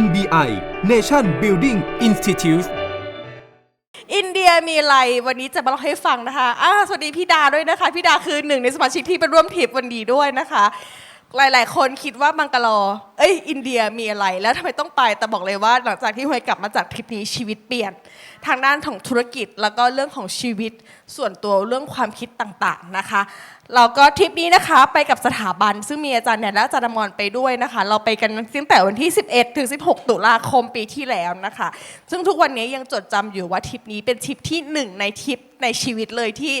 NBI Nation Building Institute อินเดียมีอะไรวันนี้จะมาเล่าให้ฟังนะคะอ่าสวัสดีพี่ดาด้วยนะคะ พี่ดาคือหนึ่งในสมาชิกที่ไปร่วมทริปวันนี้ด้วยนะคะ หลาย ๆ คนคิดว่าบังกลอเอ้ย อินเดียมีอะไร แล้วทำไมต้องไป แต่บอกเลยว่าหลังจากที่ฮวยกลับมาจากทริปนี้ชีวิตเปลี่ยน ทางด้านของธุรกิจ แล้วก็เรื่องของชีวิตส่วนตัวเรื่องความคิดต่างๆนะคะเราก็ทริปนี้นะคะไปกับสถาบัน ซึ่งมีอาจารย์แนนและอาจารย์อมรไปด้วยนะคะ เราไปกันตั้งแต่วันที่ 11 ถึง 16 ตุลาคมปีที่แล้วนะคะ ซึ่งทุกวันนี้ยังจดจำอยู่ว่าทริปนี้เป็นทริปที่หนึ่งในทริปในชีวิตเลยที่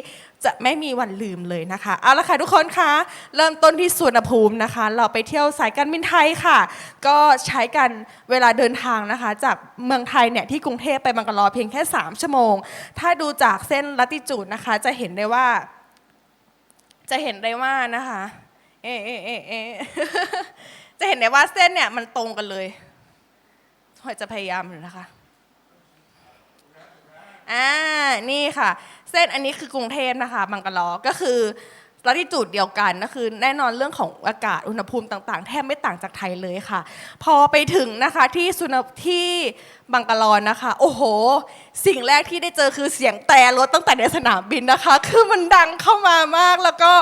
จะไม่มีวันลืมเลยนะคะเอาละค่ะทุกคนคะเริ่มต้นที่สุวรรณภูมินะคะ เราไปเที่ยวสายการบินไทยค่ะ ก็ใช้กันเวลาเดินทางนะคะ จากเมืองไทยเนี่ยที่กรุงเทพไปบังกะลอเพียงแค่ 3 ชั่วโมง ถ้าดูจากเส้นลัติจูดนะคะ จะเห็นได้ว่า จะเห็นได้ว่านะคะ เอะเอเอเอจะเห็นได้ว่าเส้นเนี่ยมันตรงกันเลยหอยจะพยายามอยู่นะคะอ่านี่ค่ะ เส้นอันนี้คือกรุงเทพนะคะ บังกะลอก็คือ ลัติจูดเดียวกันก็คือแน่นอนเรื่องของอากาศอุณหภูมิต่างๆ แทบไม่ต่างจากไทยเลยค่ะ พอไปถึงนะคะที่สุนที่บังกะลอนะคะ โอ้โห สิ่งแรกที่ได้เจอคือเสียงแตรรถตั้งแต่ในสนามบินนะคะ คือมันดังเข้ามามากแล้วก็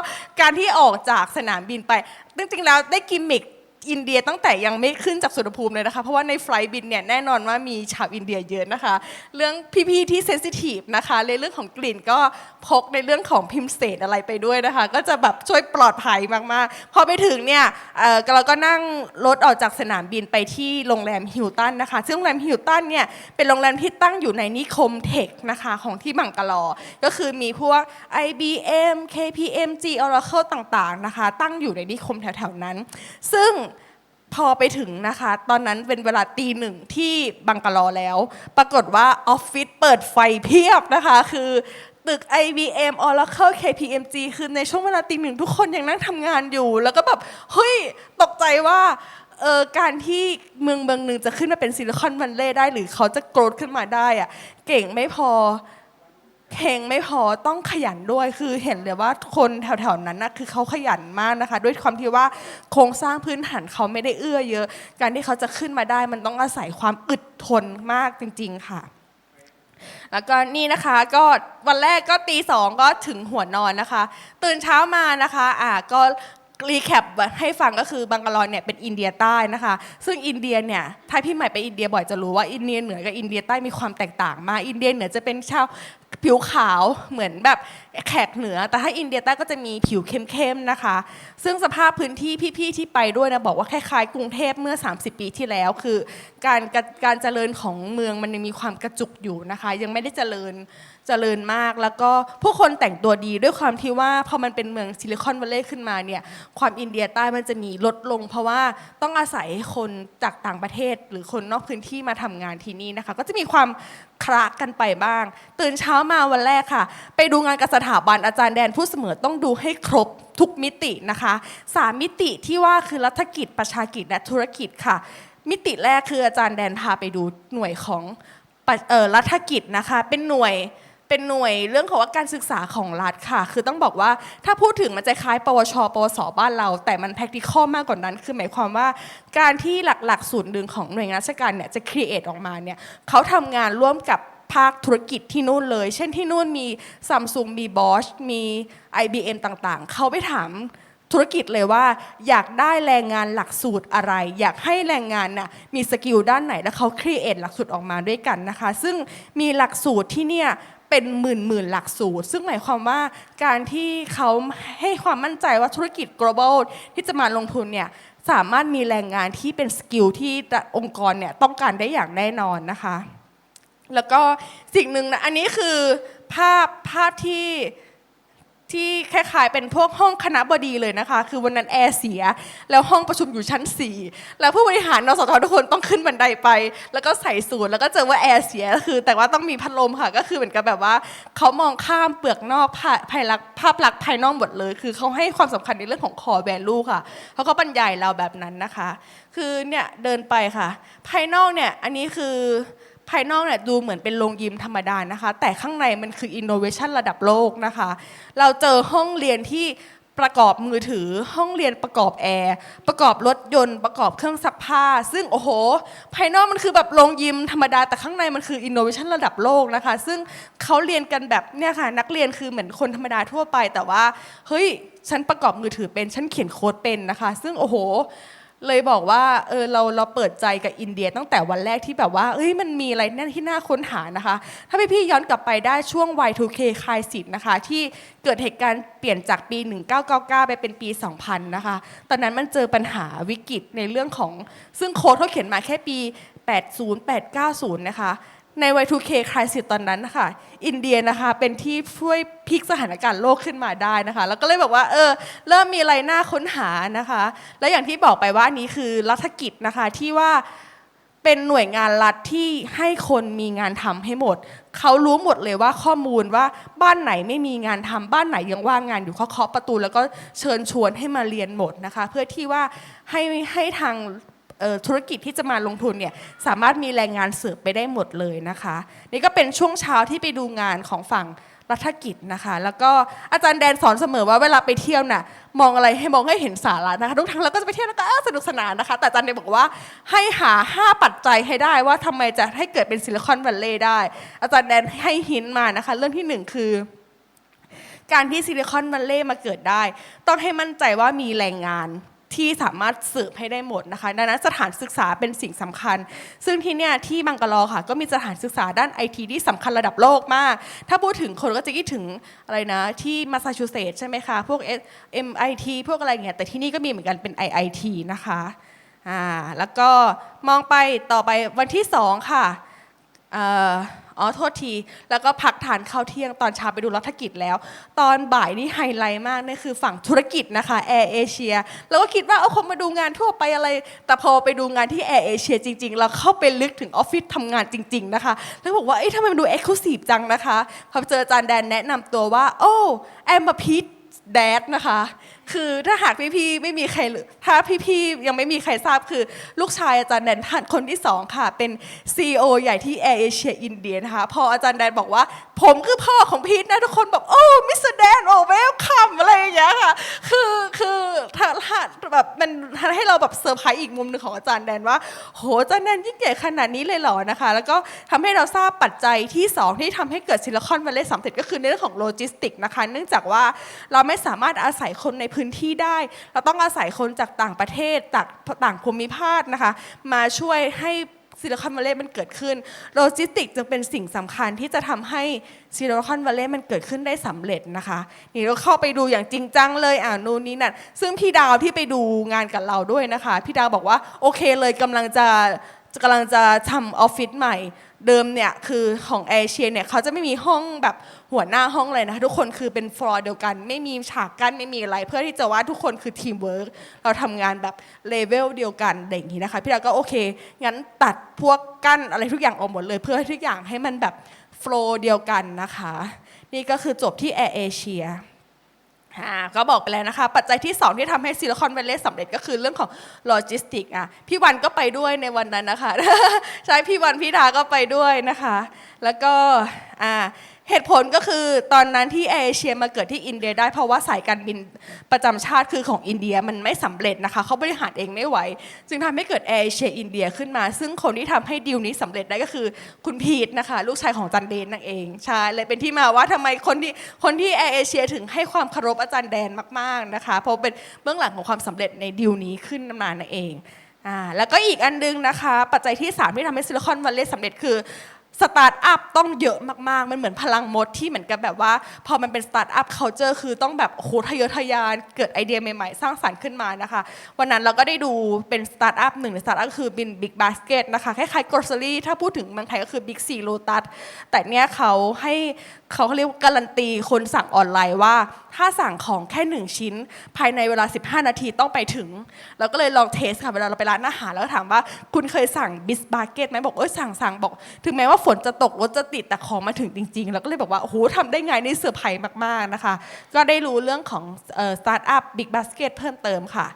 การที่ออกจากสนามบินไปจริงๆแล้วได้กิมมิค อินเดียตั้งแต่ยังไม่ขึ้นจากสุวรรณภูมิเลยนะคะ เพราะว่าในไฟล์บินเนี่ยแน่นอนว่ามีชาวอินเดียเยอะนะคะ เรื่องพี่ๆที่เซนซิทีฟนะคะในเรื่องของกลิ่นก็พกในเรื่องของพิมพ์เศษอะไรไปด้วยนะคะ ก็จะแบบช่วยปลอดภัยมากๆ พอไปถึงเนี่ยเอ่อเราก็นั่งรถออกจากสนามบินไปที่โรงแรมฮิลตันนะคะ ซึ่งโรงแรมฮิลตันเนี่ยเป็นโรงแรมที่ตั้งอยู่ในนิคมเทคนะคะของที่บังกะลอ ก็คือมีพวก IBM KPMG Oracle ต่างๆนะคะ ตั้งอยู่ในนิคมแถวๆนั้น ซึ่ง พอไปถึงนะคะ ตอนนั้นเป็นเวลาตีหนึ่งที่บังกะลอแล้ว ปรากฏว่าออฟฟิศเปิดไฟเพียบนะคะ คือตึก IBM Oracle KPMG คือในช่วงเวลาตีหนึ่งทุกคนยังนั่งทำงานอยู่ แล้วก็แบบ เฮ้ย ตกใจว่าเออการที่เมืองเมืองหนึ่งจะขึ้นมาเป็นซิลิคอนวันเล่ได้ หรือเขาจะโกรธขึ้นมาได้อะเก่งไม่พอ เพลงไม่พอต้องขยันด้วยคือเห็นเลยว่าคนแถวๆนั้นนะคือเขาขยันมากนะคะ ด้วยความที่ว่าโครงสร้างพื้นฐานเขาไม่ได้เอื้อเยอะ การที่เขาจะขึ้นมาได้มันต้องอาศัยความอึดทนมากจริง ๆ ค่ะแล้วก็นี่นะคะก็วันแรกก็ตีสองก็ถึงหัวนอนนะคะ ตื่นเช้ามานะคะอ่าก็รีแคปให้ฟังก็คือบังกลอเนี่ยเป็นอินเดียใต้นะคะ ซึ่งอินเดียเนี่ยถ้าพี่ใหม่ไปอินเดียบ่อยจะรู้ว่าอินเดียเหนือกับอินเดียใต้มีความแตกต่างมากอินเดียเหนือจะเป็นชาว ผิวขาวเหมือนแบบแขกเหนือ แต่ถ้าอินเดียใต้ก็จะมีผิวเข้มๆนะคะ ซึ่งสภาพพื้นที่พี่ๆที่ไปด้วยนะบอกว่าคล้ายๆกรุงเทพเมื่อ 30 ปีที่แล้วคือ การการเจริญของเมืองมันยังมีความกระจุกอยู่นะคะ ยังไม่ได้เจริญเจริญมาก แล้วก็ผู้คนแต่งตัวดีด้วยความที่ว่าพอมันเป็นเมืองซิลิคอนวัลเลย์ขึ้นมาเนี่ยความอินเดียใต้มันจะมีลดลง เพราะว่าต้องอาศัยคนจากต่างประเทศ หรือคนนอกพื้นที่มาทำงานที่นี่นะคะ ก็จะมีความคละกันไปบ้าง ตื่นเช้ามาวันแรกค่ะ ไปดูงานกับสถาบันอาจารย์แดนผู้เสมอต้องดูให้ครบทุกมิตินะคะสามมิติที่ว่าคือรัฐกิจประชากิจและธุรกิจค่ะ มิติแรกคืออาจารย์แดนพาไปดูหน่วยของรัฐกิจนะคะ เป็นหน่วยเป็นหน่วยเรื่องของว่าการศึกษาของรัฐค่ะ คือต้องบอกว่าถ้าพูดถึงมันจะคล้าย ปวช ปวส บ้านเรา แต่มัน practical มากกว่านั้น คือหมายความว่าการที่หลักๆ ศูนย์ดึงของหน่วยงานราชการเนี่ยจะ create ออกมาเนี่ยเขาทำงานร่วมกับ ภาคธุรกิจที่นู่นเลย เช่นที่นู่นมี Samsung มี Bosch มี IBM ต่างๆ เขาไปถามธุรกิจเลยว่า อยากได้แรงงานหลักสูตรอะไร อยากให้แรงงานน่ะมีสกิลด้านไหนแล้วเขาครีเอทหลักสูตรออกมาด้วยกันนะคะ ซึ่งมีหลักสูตรที่เนี่ยเป็นหมื่นหมื่นหลักสูตร ซึ่งหมายความว่าการที่เขาให้ความมั่นใจว่าธุรกิจ global ที่จะมาลงทุนเนี่ยสามารถมีแรงงานที่เป็นสกิลที่องค์กรเนี่ยต้องการได้อย่างแน่นอนนะคะ แล้วก็สิ่งหนึ่งนะอันนี้คือภาพภาพที่ที่คล้ายๆเป็นพวกห้องคณะบดีเลยนะคะ คือวันนั้นแอร์เสีย แล้วห้องประชุมอยู่ชั้น 4 แล้วผู้บริหารนสททุกคนต้องขึ้นบันไดไป แล้วก็ใส่สูทแล้วก็เจอว่าแอร์เสียคือ แต่ว่าต้องมีพัดลมค่ะ ก็คือเหมือนกับแบบว่าเขามองข้ามเปลือกนอกภายลักภาพลักษณ์ภายนอกหมดเลย คือเขาให้ความสำคัญในเรื่องของ core value ค่ะเขาก็บรรยายเราแบบนั้นนะคะ คือเนี่ยเดินไปค่ะ ภายนอกเนี่ยอันนี้คือ ภายนอกเนี่ยดูเหมือนเป็นโรงยิมธรรมดานะคะ แต่ข้างในมันคืออินโนเวชันระดับโลกนะคะ เราเจอห้องเรียนที่ประกอบมือถือห้องเรียนประกอบแอร์ประกอบรถยนต์ประกอบเครื่องซักผ้า ซึ่งโอ้โห ภายนอกมันคือแบบโรงยิมธรรมดาแต่ข้างในมันคืออินโนเวชันระดับโลกนะคะ ซึ่งเขาเรียนกันแบบเนี่ยค่ะนักเรียนคือเหมือนคนธรรมดาทั่วไป แต่ว่าเฮ้ยฉันประกอบมือถือเป็นฉันเขียนโค้ดเป็นนะคะ ซึ่งโอ้โห เลยบอกว่าเออเราเราเปิดใจกับอินเดียตั้งแต่วันแรกที่แบบว่าเอ้ยมันมีอะไรแน่นที่น่าค้นหานะคะ ถ้าพี่พี่ย้อนกลับไปได้ช่วง Y2K คลายสิทธิ์นะคะ ที่เกิดเหตุการณ์เปลี่ยนจากปี 1999 ไปเป็นปี 2000 นะคะ ตอนนั้นมันเจอปัญหาวิกฤตในเรื่องของซึ่งโค้ดเขาเขียนมาแค่ปี 80 890 นะคะ ใน Y2K คลายสิทธิ์ตอนนั้นนะคะอินเดียนะคะเป็นที่ช่วยพลิกสถานการณ์โลกขึ้นมาได้นะคะ แล้วก็เลยบอกว่าเออเริ่มมีอะไรน่าค้นหานะคะ และอย่างที่บอกไปว่านี้คือรัฐกิจนะคะที่ว่าเป็นหน่วยงานรัฐที่ให้คนมีงานทำให้หมด เขารู้หมดเลยว่าข้อมูลว่าบ้านไหนไม่มีงานทำบ้านไหนยังว่างงานอยู่เขาเคาะประตู แล้วก็เชิญชวนให้มาเรียนหมดนะคะ เพื่อที่ว่าให้ให้ทาง ธุรกิจที่จะมาลงทุนเนี่ยสามารถมีแรงงานเสิร์ฟไปได้หมดเลยนะคะ นี่ก็เป็นช่วงเช้าที่ไปดูงานของฝั่งรัฐกิจนะคะ แล้วก็อาจารย์แดนสอนเสมอว่าเวลาไปเที่ยวน่ะมองอะไรให้มองให้เห็นสาระนะคะทุกครั้งเราก็จะไปเที่ยวแล้วก็สนุกสนานนะคะ แต่อาจารย์แดนบอกว่าให้หา 5 ปัจจัยให้ได้ว่าทำไมจะให้เกิดเป็นซิลิคอนวัลเลย์ได้ อาจารย์แดนให้หินมานะคะ เรื่องที่หนึ่งคือการที่ซิลิคอนวัลเลย์มาเกิดได้ ต้องให้มั่นใจว่ามีแรงงาน ที่สามารถสิร์ฟให้ได้หมดนะคะดังนั้นสถานศึกษาเป็นสิ่งสำคัญ ซึ่งที่เนี่ยที่บังกลอค่ะก็มีสถานศึกษาด้านไอทีที่สำคัญระดับโลกมาก ถ้าพูดถึงคนก็จะคิดถึงอะไรนะที่มาซาชูเซตส์ใช่ไหมคะ พวก MIT พวกอะไรเงี้ยแต่ที่นี่ก็มีเหมือนกันเป็น IIT นะคะอ่าแล้วก็มองไปต่อไปวันที่สองค่ะอ อ๋อโทษที แล้วก็พักทานข้าวเที่ยงตอนเช้าไปดูรัฐกิจแล้ว ตอนบ่ายนี่ไฮไลท์มากนี่คือฝั่งธุรกิจนะคะแอร์เอเชียเราก็คิดว่าเอาคงมาดูงานทั่วไปอะไร แต่พอไปดูงานที่แอร์เอเชียจริง ๆ เราเข้าไปลึกถึงออฟฟิศทำงานจริง ๆ นะคะแล้วบอกว่าเอ๊ะทำไมมันดูเอ็กซ์คลูซีฟจังนะคะพอเจออาจารย์แดนแนะนำตัวว่า โอ้แอมมาพีทแดดนะคะ คือถ้าหากพี่ๆไม่มีใครถ้าพี่ๆยังไม่มีใครทราบคือ ลูกชายอาจารย์แดนท่านคนที่สองค่ะ เป็น CEO ใหญ่ที่แอร์เอเชียอินเดียนะคะพออาจารย์แดนบอกว่า ผมคือพ่อของพีทนะทุกคนแบบโอ้มิสเตอร์แดนโอ้เวลคัมอะไรอย่างเงี้ยค่ะคือคือถ้าแบบมันทำให้เราแบบเซอร์ไพรส์อีกมุมหนึ่งของอาจารย์แดนว่าโหอาจารย์แดนยิ่งใหญ่ขนาดนี้เลยเหรอนะคะ แล้วก็ทำให้เราทราบปัจจัยที่สองที่ทำให้เกิดซิลิคอนวัลเลย์สำเร็จก็คือในเรื่องของโลจิสติกนะคะ เนื่องจากว่าเราไม่สามารถอาศัยคนในพื้นื้นที่ได้ เราต้องอาศัยคนจากต่างประเทศจากต่างภูมิภาคนะคะ มาช่วยให้ซิลิคอนวัลเลย์มันเกิดขึ้นโลจิสติกจึงเป็นสิ่งสำคัญที่จะทำให้ซิลิคอนวัลเลย์มันเกิดขึ้นได้สำเร็จนะคะ นี่เราเข้าไปดูอย่างจริงจังเลยอ่านู่นนี่นั่นซึ่งพี่ดาวที่ไปดูงานกับเราด้วยนะคะ พี่ดาวบอกว่าโอเคเลยกำลังจะกำลังจะทำออฟฟิศใหม่ เดิมเนี่ยคือของเอเชียเนี่ยเขาจะไม่มีห้องแบบหัวหน้าห้องเลยนะ ทุกคนคือเป็นฟลอร์เดียวกัน ไม่มีฉากกั้นไม่มีอะไร เพื่อที่จะว่าทุกคนคือทีมเวิร์กเราทำงานแบบเลเวลเดียวกันอะไรอย่างนี้นะคะพี่ดาก็โอเค งั้นตัดพวกกั้นอะไรทุกอย่างออกหมดเลย เพื่อทุกอย่างให้มันแบบโฟล์เดียวกันนะคะ นี่ก็คือจบที่แอร์เอเชีย อ่าก็บอกไปแล้วนะคะ ปัจจัยที่ 2 ที่ทำให้ซิลิคอนวัลเลย์สำเร็จก็คือเรื่องของโลจิสติกอะพี่วันก็ไปด้วยในวันนั้นนะคะ ใช่พี่วันพี่ดาก็ไปด้วยนะคะ แล้วก็อ่า เหตุผลก็คือตอนนั้นที่เอเชียมาเกิดที่อินเดียได้เพราะว่าสายการบินประจำชาติคือของอินเดียมันไม่สำเร็จนะคะเขาบริหารเองไม่ไหว จึงทำให้เกิดเอเชียอินเดียขึ้นมา ซึ่งคนที่ทำให้ดีลนี้สำเร็จได้ก็คือคุณพีทนะคะ ลูกชายของจันเดนนั่นเองใช่เลยเป็นที่มาว่าทำไมคนที่คนที่เอเชียถึงให้ความเคารพอาจารย์แดนมาก ๆนะคะ เพราะเป็นเบื้องหลังของความสำเร็จในดีลนี้ขึ้นมานั่นเองอ่าแล้วก็อีกอันนึงนะคะ ปัจจัยที่ 3 ที่ทำให้ซิลิคอนวัลเลย์สำเร็จคือ สตาร์ทอัพต้องเยอะมากๆ มันเหมือนพลังมดที่เหมือนกับแบบว่า พอมันเป็นสตาร์ทอัพ culture คือต้องแบบโอ้โหทะเยอทะยานเกิดไอเดียใหม่ๆ สร้างสรรค์ขึ้นมานะคะ วันนั้นเราก็ได้ดูเป็นสตาร์ทอัพหนึ่งในสตาร์ทอัพคือบิน Big Basket นะคะคล้ายๆ grocery ถ้าพูดถึงเมืองไทยก็คือ Big C Lotus แต่เนี้ยเขาให้เขาเรียกว่าการันตีคนสั่งออนไลน์ว่า ถ้าสั่งของแค่หนึ่งชิ้น ภายในเวลา 15 นาทีต้องไปถึงเราก็เลยลองเทสค่ะเวลาเราไปร้านอาหารแล้วก็ถามว่าคุณเคยสั่งบิสบาร์เกตไหมบอกเอ้ยสั่งสั่งบอก ถึงแม้ว่าฝนจะตกรถจะติดแต่ของมาถึงจริง ๆ แล้วก็เลยบอกว่าโอ้โหทำได้ไงนี่เซอร์ไพรส์มากๆนะคะ ก็ได้รู้เรื่องของสตาร์ทอัพบิ๊กบาสเกตเพิ่มเติมค่ะ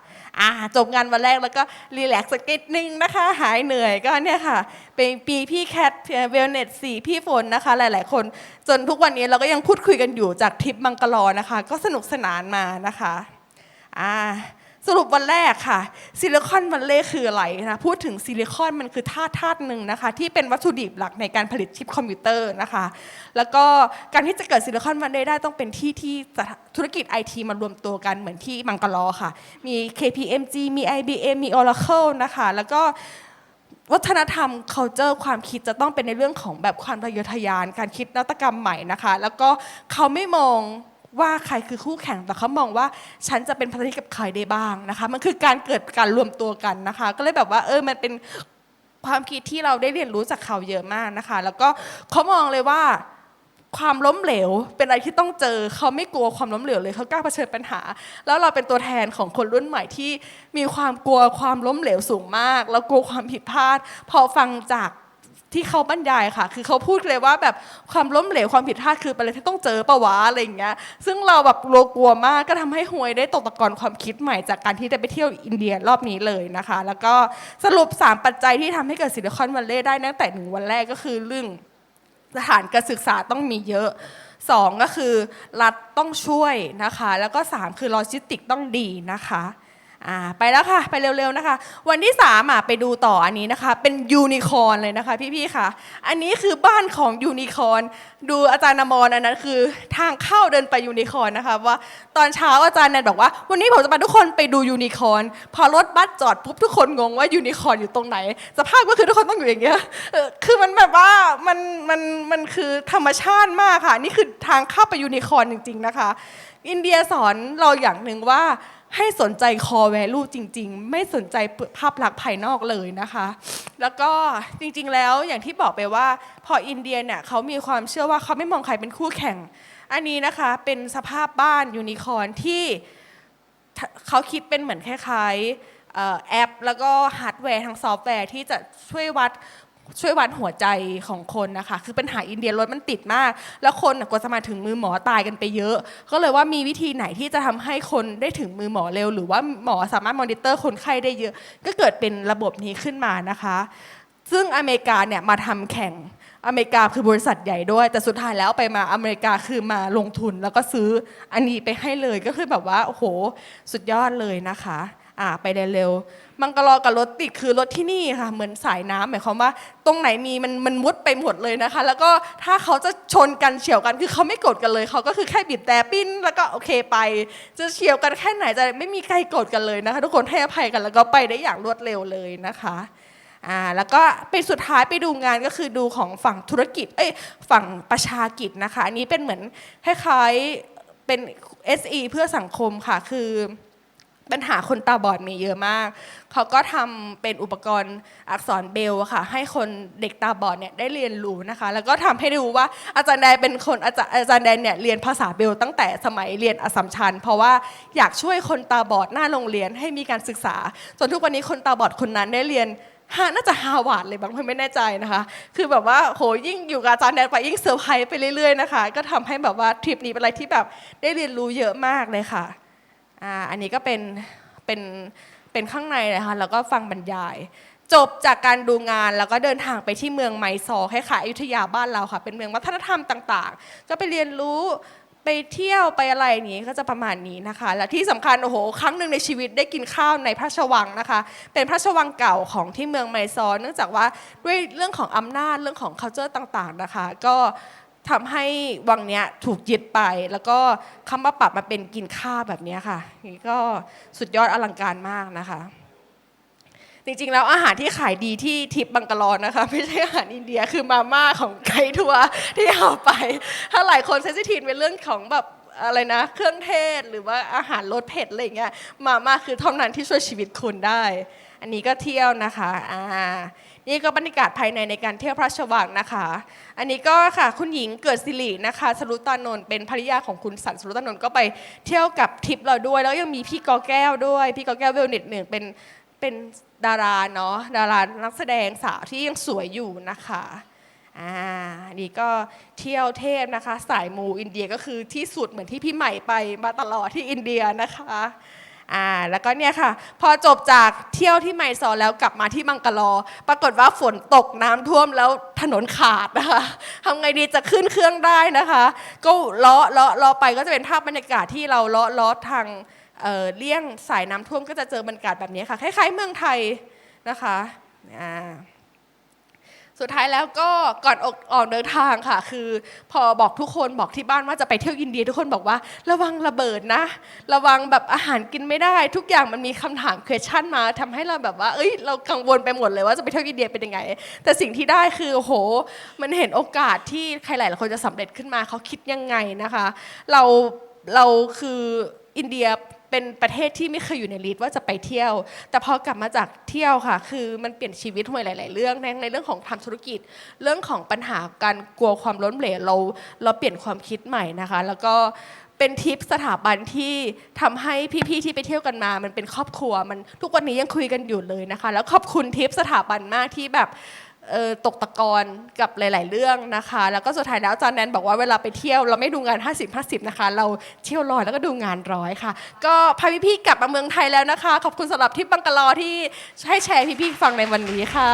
อ่าจบงานวันแรกแล้วก็รีแลกซ์สักนิดนึงนะคะ หายเหนื่อยก็เนี่ยค่ะ เป็นปีพี่แคทเวลเน็ตสี่พี่ฝนนะคะ หลายๆ คน จนทุกวันนี้เราก็ยังพูดคุยกันอยู่จากทริปบังกะลอนะคะ ก็สนุกสนานมานะคะอ่า สรุปวันแรกค่ะซิลิคอนวัลเลย์คืออะไรนะพูดถึงซิลิคอนมันคือธาตุธาตุหนึ่งนะคะที่เป็นวัตถุดิบหลักในการผลิตชิปคอมพิวเตอร์นะคะ แล้วก็การที่จะเกิดซิลิคอนวัลเลย์ได้ต้องเป็นที่ที่ธุรกิจไอทีมารวมตัวกันเหมือนที่มังกรลอค่ะ มี KPMG มี IBM มี Oracle นะคะแล้วก็วัฒนธรรม culture ความคิดจะต้องเป็นในเรื่องของแบบความทะเยอทะยาน การคิดนวัตกรรมใหม่นะคะ แล้วก็เขาไม่มอง ว่าใครคือคู่แข่งแต่เขามองว่าฉันจะเป็นพันธมิตรกับใครได้บ้างนะคะ มันคือการเกิดการรวมตัวกันนะคะ ก็เลยแบบว่าเออมันเป็นความคิดที่เราได้เรียนรู้จากเขาเยอะมากนะคะ แล้วก็เขามองเลยว่าความล้มเหลวเป็นอะไรที่ต้องเจอเขาไม่กลัวความล้มเหลวเลยเขากล้าเผชิญปัญหา แล้วเราเป็นตัวแทนของคนรุ่นใหม่ที่มีความกลัวความล้มเหลวสูงมาก แล้วกลัวความผิดพลาด พอฟังจาก ที่เขาบรรยายค่ะ คือเขาพูดเลยว่าแบบความล้มเหลวความผิดพลาดคือเป็นอะไรที่ต้องเจอปะวะอะไรอย่างเงี้ย ซึ่งเราแบบกลัวกลัวมากก็ทำให้หวยได้ตกตะกอนความคิดใหม่จากการที่ได้ไปเที่ยวอินเดียรอบนี้เลยนะคะ แล้วก็สรุป 3 ปัจจัยที่ทำให้เกิดซิลิคอนวัลเลย์ได้ตั้งแต่หนึ่งวันแรกก็คือเรื่องสถานการศึกษาต้องมีเยอะ2ก็คือรัฐต้องช่วยนะคะ แล้วก็3คือโลจิสติกต้องดีนะคะ อ่าไปแล้วค่ะ ไปเร็วๆนะคะ วันที่3อะไปดูต่ออันนี้นะคะ เป็นยูนิคอร์นเลยนะคะ พี่ๆค่ะ อันนี้คือบ้านของยูนิคอร์นดูอาจารย์นมรอันนั้นคือ ทางเข้าเดินไปยูนิคอร์นนะคะว่าตอนเช้าอาจารย์แนนบอกว่า วันนี้ผมจะพาทุกคนไปดูยูนิคอร์นพอรถบัสจอดปุ๊บทุกคนงงว่ายูนิคอร์นอยู่ตรงไหน สภาพก็คือทุกคนต้องอยู่อย่างเงี้ยเออคือมันแบบว่ามันมันมันคือธรรมชาติมากค่ะนี่คือทางเข้าไปยูนิคอร์นจริง ๆนะคะ อินเดียสอนเราอย่างหนึ่งว่า ให้สนใจ core value จริง ๆ ไม่สนใจภาพลักษณ์ภายนอกเลยนะคะ แล้วก็จริงๆแล้วอย่างที่บอกไปว่า พออินเดียเนี่ยเขามีความเชื่อว่าเขาไม่มองใครเป็นคู่แข่ง อันนี้นะคะเป็นสภาพบ้านยูนิคอร์นที่เขาคิดเป็นเหมือนคล้ายๆแอป แล้วก็ฮาร์ดแวร์ทั้งซอฟต์แวร์ที่จะช่วยวัด ช่วยวัดหัวใจของคนนะคะ คือปัญหาอินเดียรถมันติดมาก แล้วคนกว่าจะมาถึงมือหมอตายกันไปเยอะ ก็เลยว่ามีวิธีไหนที่จะทำให้คนได้ถึงมือหมอเร็ว หรือว่าหมอสามารถมอนิเตอร์คนไข้ได้เยอะ ก็เกิดเป็นระบบนี้ขึ้นมานะคะ ซึ่งอเมริกาเนี่ยมาทำแข่งอเมริกาคือบริษัทใหญ่ด้วย แต่สุดท้ายแล้วไปมาอเมริกาคือมาลงทุนแล้วก็ซื้ออันนี้ไปให้เลยก็คือแบบว่าโอ้โหสุดยอดเลยนะคะ อ่าไปเร็วๆมังกรกับรถติดคือรถที่นี่ค่ะ เหมือนสายน้ำหมายความว่า ตรงไหนมีมันมันมุดไปหมดเลยนะคะ แล้วก็ถ้าเขาจะชนกันเฉียวกันคือเขาไม่กดกันเลยเขาก็คือแค่บีบแต่ปิ้นแล้วก็โอเคไป จะเฉียวกันแค่ไหนจะไม่มีใครกดกันเลยนะคะ ทุกคนให้อภัยกันแล้วก็ไปได้อย่างรวดเร็วเลยนะคะอ่าแล้วก็เป็นสุดท้ายไปดูงานก็คือดูของฝั่งธุรกิจเอ้ยฝั่งประชากิจนะคะ อันนี้เป็นเหมือนคล้ายๆเป็น SE เพื่อสังคมค่ะคือ ปัญหาคนตาบอดมีเยอะมาก เขาก็ทำเป็นอุปกรณ์อักษรเบลอะค่ะ ให้คนเด็กตาบอดเนี่ยได้เรียนรู้นะคะ แล้วก็ทำให้ดูว่าอาจารย์แดนเป็นคนอาจารย์อาจารย์แดนเนี่ยเรียนภาษาเบลตั้งแต่สมัยเรียนอสสัมชัญ เพราะว่าอยากช่วยคนตาบอดหน้าโรงเรียนให้มีการศึกษา จนทุกวันนี้คนตาบอดคนนั้นได้เรียนฮาน่าจะฮาวาดเลยบางคนไม่แน่ใจนะคะ คือแบบว่าโหยิ่งอยู่กับอาจารย์แดนไปยิ่งเซอร์ไพรส์ไปเรื่อยๆนะคะ ก็ทำให้แบบว่าทริปนี้เป็นอะไรที่แบบได้เรียนรู้เยอะมากเลยค่ะ อ่าอันนี้ก็เป็นเป็นเป็นข้างในเลยค่ะแล้วก็ฟังบรรยาย จบจากการดูงานแล้วก็เดินทางไปที่เมืองไมซอร์คล้ายๆอยุธยาบ้านเราค่ะ เป็นเมืองวัฒนธรรมต่างๆ ก็ไปเรียนรู้ไปเที่ยวไปอะไรนี้ก็จะประมาณนี้นะคะ และที่สำคัญโอ้โหครั้งหนึ่งในชีวิตได้กินข้าวในพระราชวังนะคะ เป็นพระราชวังเก่าของที่เมืองไมซอร์เนื่องจากว่าด้วยเรื่องของอำนาจเรื่องของ culture ต่างๆนะคะ ก็ ทำให้วังเนี้ยถูกยึดไป แล้วก็คำว่าปรับมาเป็นกินข้าวแบบเนี้ยค่ะนี่ก็สุดยอดอลังการมากนะคะ จริงๆแล้วอาหารที่ขายดีที่ทิปบังกะลอนะคะ ไม่ใช่อาหารอินเดียคือมาม่าของไกด์ทัวร์ที่เอาไป ถ้าหลายคนเซนซิทีฟในเรื่องของแบบอะไรนะ เครื่องเทศหรือว่าอาหารรสเผ็ดอะไรเงี้ยมาม่าคือเท่านั้นที่ช่วยชีวิตคุณได้ อันนี้ก็เที่ยวนะคะอ่า นี่ก็บรรยากาศภายในในการเที่ยวพระราชวังนะคะ อันนี้ก็ค่ะคุณหญิงเกิดสิรินะคะสรุตานนท์เป็นภริยาของคุณสันสรุตานนท์ก็ไปเที่ยวกับทริปเราด้วย แล้วยังมีพี่กอแก้วด้วย พี่กอแก้วเวลเน็ตหนึ่งเป็นเป็นดาราเนาะดารานักแสดงสาวที่ยังสวยอยู่นะคะอ่านี่ก็เที่ยวเทพนะคะ สายมูอินเดียก็คือที่สุดเหมือนที่พี่ใหม่ไปมาตลอดที่อินเดียนะคะ อ่าแล้วก็เนี่ยค่ะ พอจบจากเที่ยวที่ไมซอแล้วกลับมาที่มังกรลอ ปรากฏว่าฝนตกน้ำท่วมแล้วถนนขาดนะคะทำไงดีจะขึ้นเครื่องได้นะคะ ก็เลาะเลาะเลาะไปก็จะเป็นภาพบรรยากาศที่เราเลาะเลาะทางเเลี่ยงสายน้ำท่วมก็จะเจอบรรยากาศแบบนี้ค่ะคล้ายๆเมืองไทยนะคะอ่า สุดท้ายแล้วก็ก่อนออกออกเดินทางค่ะ คือพอบอกทุกคนบอกที่บ้านว่าจะไปเที่ยวอินเดีย ทุกคนบอกว่า ระวังระเบิดนะ ระวังแบบอาหารกินไม่ได้ ทุกอย่างมันมีคำถาม question มาทำให้เราแบบว่า เอ้ย เรากังวลไปหมดเลยว่าจะไปเที่ยวอินเดียเป็นยังไง แต่สิ่งที่ได้คือโห มันเห็นโอกาสที่ใครหลายๆคนจะสำเร็จขึ้นมาเขาคิดยังไงนะคะ เราเราคือ อินเดียเป็นประเทศที่ไม่เคยอยู่ในลิสต์ว่าจะไปเที่ยว แต่พอกลับมาจากเที่ยวค่ะ คือมันเปลี่ยนชีวิตหวยหลาย ๆ เรื่องในในเรื่องของทำธุรกิจ เรื่องของปัญหาการกลัวความล้มเหลวเราเราเปลี่ยนความคิดใหม่นะคะ แล้วก็เป็นทิปสถาบันที่ทำให้พี่ ๆ ที่ไปเที่ยวกันมา มันเป็นครอบครัวมันทุกวันนี้ยังคุยกันอยู่เลยนะคะ แล้วขอบคุณทิปสถาบันมากที่แบบ ตกตะกอนกับหลาย ๆ เรื่องนะคะ แล้วก็สุดท้ายแล้วอาจารย์แนนบอกว่าเวลาไปเที่ยวเราไม่ดูงาน 50 50 นะคะ เราเที่ยวร้อยแล้วก็ดูงานร้อยค่ะ ก็พาพี่ๆกลับมาเมืองไทยแล้วนะคะ ขอบคุณสำหรับทริปบังกะลอที่ให้แชร์พี่ๆฟังในวันนี้ค่ะ